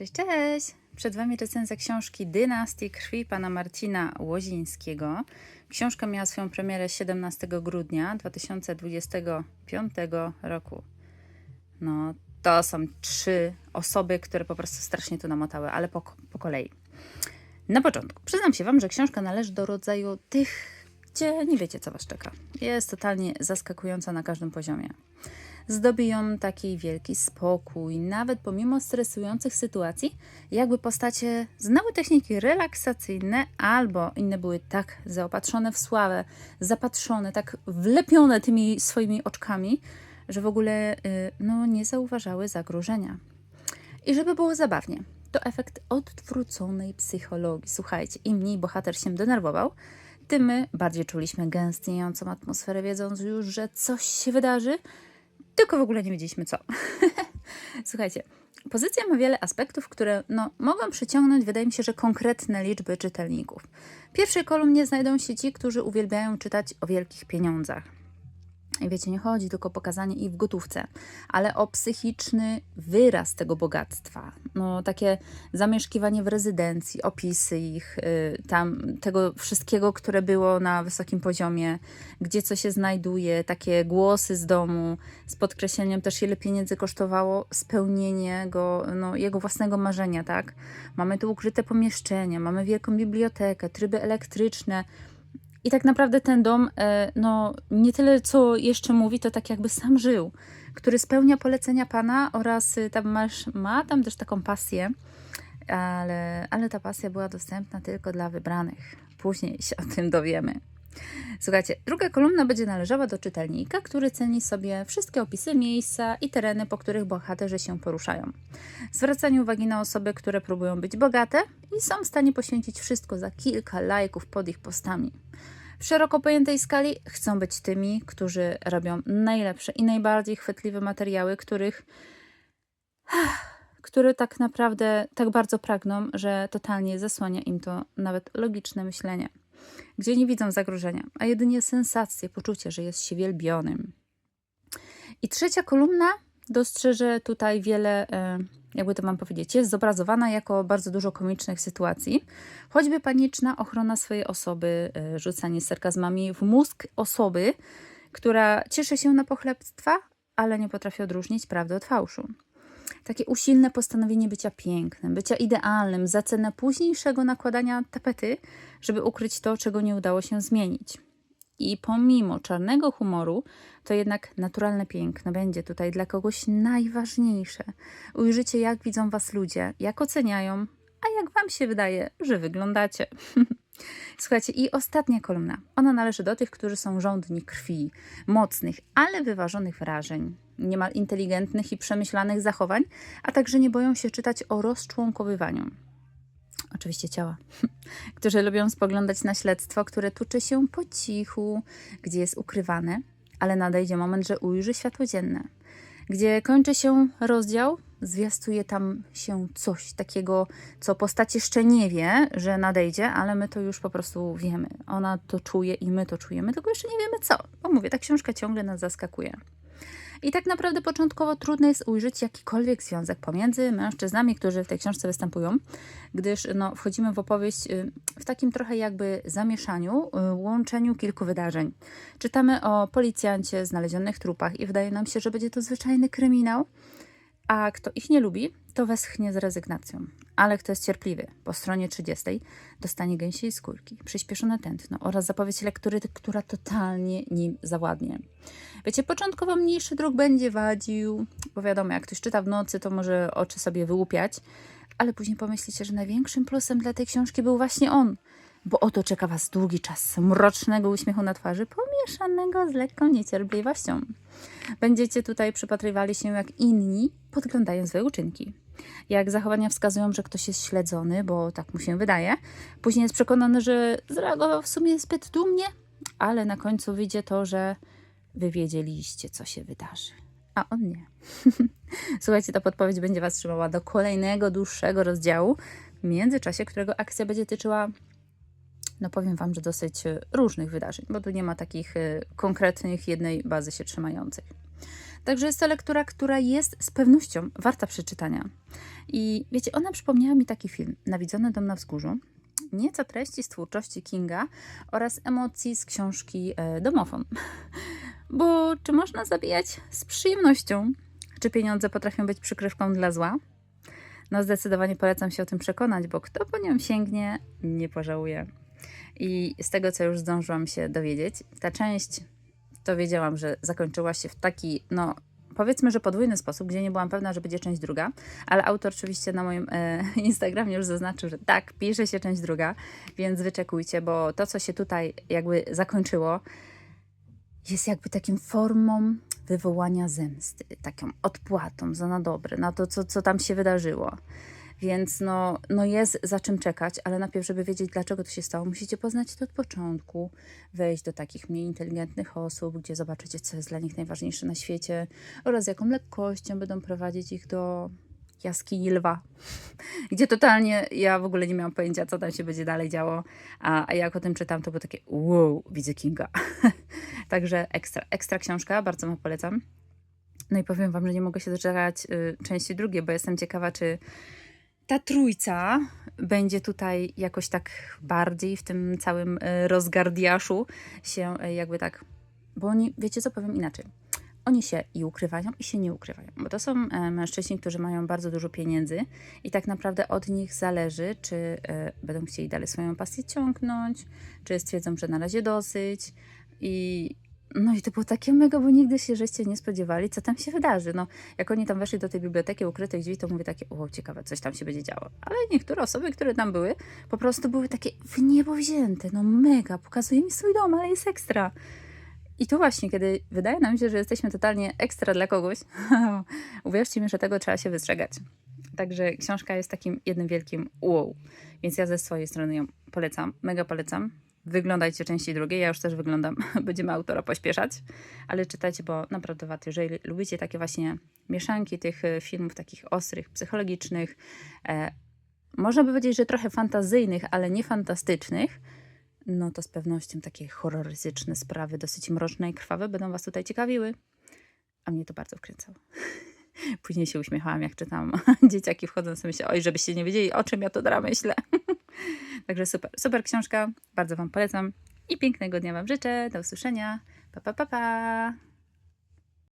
Cześć, cześć! Przed Wami recenzja książki Dynastii Krwi pana Marcina Łozińskiego. Książka miała swoją premierę 17 grudnia 2025 roku. No, to są trzy osoby, które po prostu strasznie tu namotały, ale po, po kolei. Na początku, przyznam się Wam, że książka należy do rodzaju tych, gdzie nie wiecie, co Was czeka. Jest totalnie zaskakująca na każdym poziomie. Zdobi ją taki wielki spokój, nawet pomimo stresujących sytuacji, jakby postacie znały techniki relaksacyjne, albo inne były tak zaopatrzone w sławę, zapatrzone, tak wlepione tymi swoimi oczkami, że w ogóle y, no, nie zauważały zagrożenia. I żeby było zabawnie, to efekt odwróconej psychologii. Słuchajcie, im mniej bohater się denerwował, tym my bardziej czuliśmy gęstniejącą atmosferę, wiedząc już, że coś się wydarzy, tylko w ogóle nie wiedzieliśmy co. Słuchajcie, pozycja ma wiele aspektów, które no, mogą przyciągnąć, wydaje mi się, że konkretne liczby czytelników. W pierwszej kolumnie znajdą się ci, którzy uwielbiają czytać o wielkich pieniądzach. Wiecie, nie chodzi tylko o pokazanie ich w gotówce, ale o psychiczny wyraz tego bogactwa. No, takie zamieszkiwanie w rezydencji, opisy ich, y, tam tego wszystkiego, które było na wysokim poziomie, gdzie co się znajduje, takie głosy z domu, z podkreśleniem też, ile pieniędzy kosztowało spełnienie go, no, jego własnego marzenia, tak? Mamy tu ukryte pomieszczenia, mamy wielką bibliotekę, tryby elektryczne, i tak naprawdę ten dom, e, no nie tyle co jeszcze mówi, to tak jakby sam żył, który spełnia polecenia Pana oraz y, tam masz, ma tam też taką pasję, ale, ale ta pasja była dostępna tylko dla wybranych. Później się o tym dowiemy. Słuchajcie, druga kolumna będzie należała do czytelnika, który ceni sobie wszystkie opisy miejsca i tereny, po których bohaterzy się poruszają. Zwracanie uwagi na osoby, które próbują być bogate i są w stanie poświęcić wszystko za kilka lajków pod ich postami. W szeroko pojętej skali chcą być tymi, którzy robią najlepsze i najbardziej chwytliwe materiały, których które tak naprawdę tak bardzo pragną, że totalnie zasłania im to nawet logiczne myślenie gdzie nie widzą zagrożenia, a jedynie sensację, poczucie, że jest się wielbionym. I trzecia kolumna dostrzeże tutaj wiele, e, jakby to mam powiedzieć, jest zobrazowana jako bardzo dużo komicznych sytuacji, choćby paniczna ochrona swojej osoby, e, rzucanie sarkazmami w mózg osoby, która cieszy się na pochlebstwa, ale nie potrafi odróżnić prawdy od fałszu takie usilne postanowienie bycia pięknym, bycia idealnym za cenę późniejszego nakładania tapety, żeby ukryć to, czego nie udało się zmienić. I pomimo czarnego humoru, to jednak naturalne piękno będzie tutaj dla kogoś najważniejsze. Ujrzycie, jak widzą Was ludzie, jak oceniają, a jak Się wydaje, że wyglądacie. Słuchajcie, i ostatnia kolumna. Ona należy do tych, którzy są żądni krwi, mocnych, ale wyważonych wrażeń, niemal inteligentnych i przemyślanych zachowań, a także nie boją się czytać o rozczłonkowywaniu. Oczywiście ciała, którzy lubią spoglądać na śledztwo, które tuczy się po cichu, gdzie jest ukrywane, ale nadejdzie moment, że ujrzy światło dzienne. Gdzie kończy się rozdział, zwiastuje tam się coś takiego, co postać jeszcze nie wie, że nadejdzie, ale my to już po prostu wiemy. Ona to czuje i my to czujemy, tylko jeszcze nie wiemy co. Bo mówię, ta książka ciągle nas zaskakuje. I tak naprawdę początkowo trudno jest ujrzeć jakikolwiek związek pomiędzy mężczyznami, którzy w tej książce występują, gdyż no, wchodzimy w opowieść y, w takim trochę jakby zamieszaniu, y, łączeniu kilku wydarzeń. Czytamy o policjancie, znalezionych trupach i wydaje nam się, że będzie to zwyczajny kryminał, a kto ich nie lubi, to westchnie z rezygnacją. Ale kto jest cierpliwy, po stronie 30 dostanie gęsiej skórki, przyspieszone tętno oraz zapowiedź lektury, która totalnie nim zawładnie. Wiecie, początkowo mniejszy druk będzie wadził, bo wiadomo, jak ktoś czyta w nocy, to może oczy sobie wyłupiać, ale później pomyślicie, że największym plusem dla tej książki był właśnie on, bo oto czeka Was długi czas mrocznego uśmiechu na twarzy, pomieszanego z lekką niecierpliwością. Będziecie tutaj przypatrywali się, jak inni podglądają swoje uczynki. Jak zachowania wskazują, że ktoś jest śledzony, bo tak mu się wydaje. Później jest przekonany, że zareagował w sumie zbyt dumnie, ale na końcu wyjdzie to, że wy wiedzieliście, co się wydarzy. A on nie. Słuchajcie, ta podpowiedź będzie Was trzymała do kolejnego, dłuższego rozdziału, w międzyczasie którego akcja będzie tyczyła no powiem Wam, że dosyć e, różnych wydarzeń, bo tu nie ma takich e, konkretnych, jednej bazy się trzymających. Także jest to lektura, która jest z pewnością warta przeczytania. I wiecie, ona przypomniała mi taki film, Nawidzony dom na wzgórzu, nieco treści z twórczości Kinga oraz emocji z książki e, Domofon. Bo czy można zabijać z przyjemnością? Czy pieniądze potrafią być przykrywką dla zła? No zdecydowanie polecam się o tym przekonać, bo kto po nią sięgnie, nie pożałuje. I z tego, co już zdążyłam się dowiedzieć, ta część to wiedziałam, że zakończyła się w taki, no powiedzmy, że podwójny sposób, gdzie nie byłam pewna, że będzie część druga, ale autor oczywiście na moim e, Instagramie już zaznaczył, że tak, pisze się część druga, więc wyczekujcie, bo to, co się tutaj jakby zakończyło, jest jakby takim formą wywołania zemsty, taką odpłatą za na dobre, na to, co, co tam się wydarzyło. Więc no, no jest za czym czekać, ale najpierw, żeby wiedzieć, dlaczego to się stało, musicie poznać to od początku, wejść do takich mniej inteligentnych osób, gdzie zobaczycie, co jest dla nich najważniejsze na świecie oraz jaką lekkością będą prowadzić ich do jaskini lwa, gdzie totalnie ja w ogóle nie miałam pojęcia, co tam się będzie dalej działo, a, a jak o tym czytam, to było takie wow, widzę Kinga. Także ekstra, ekstra książka, bardzo Wam polecam. No i powiem Wam, że nie mogę się doczekać y, części drugiej, bo jestem ciekawa, czy ta trójca będzie tutaj jakoś tak bardziej w tym całym y, rozgardiaszu się y, jakby tak, bo oni, wiecie co, powiem inaczej. Oni się i ukrywają, i się nie ukrywają, bo to są e, mężczyźni, którzy mają bardzo dużo pieniędzy i tak naprawdę od nich zależy, czy e, będą chcieli dalej swoją pasję ciągnąć, czy stwierdzą, że na razie dosyć i no i to było takie mega, bo nigdy się żeście nie spodziewali, co tam się wydarzy. No, jak oni tam weszli do tej biblioteki ukrytych drzwi, to mówię takie, o, ciekawe, coś tam się będzie działo. Ale niektóre osoby, które tam były, po prostu były takie w niebo wzięte, no mega, pokazuje mi swój dom, ale jest ekstra. I tu właśnie, kiedy wydaje nam się, że jesteśmy totalnie ekstra dla kogoś, uwierzcie mi, że tego trzeba się wystrzegać. Także książka jest takim jednym wielkim wow. Więc ja ze swojej strony ją polecam, mega polecam. Wyglądajcie części drugiej, ja już też wyglądam, będziemy autora pośpieszać, ale czytajcie, bo naprawdę warto, jeżeli lubicie takie właśnie mieszanki tych e, filmów, takich ostrych, psychologicznych, e, można by powiedzieć, że trochę fantazyjnych, ale nie fantastycznych, no to z pewnością takie horrorystyczne sprawy, dosyć mroczne i krwawe będą Was tutaj ciekawiły. A mnie to bardzo wkręcało. Później się uśmiechałam, jak czytam dzieciaki wchodzą sobie myślę, oj, żebyście nie wiedzieli, o czym ja to teraz myślę. Także super, super książka, bardzo Wam polecam i pięknego dnia Wam życzę. Do usłyszenia. Pa, pa, pa, pa.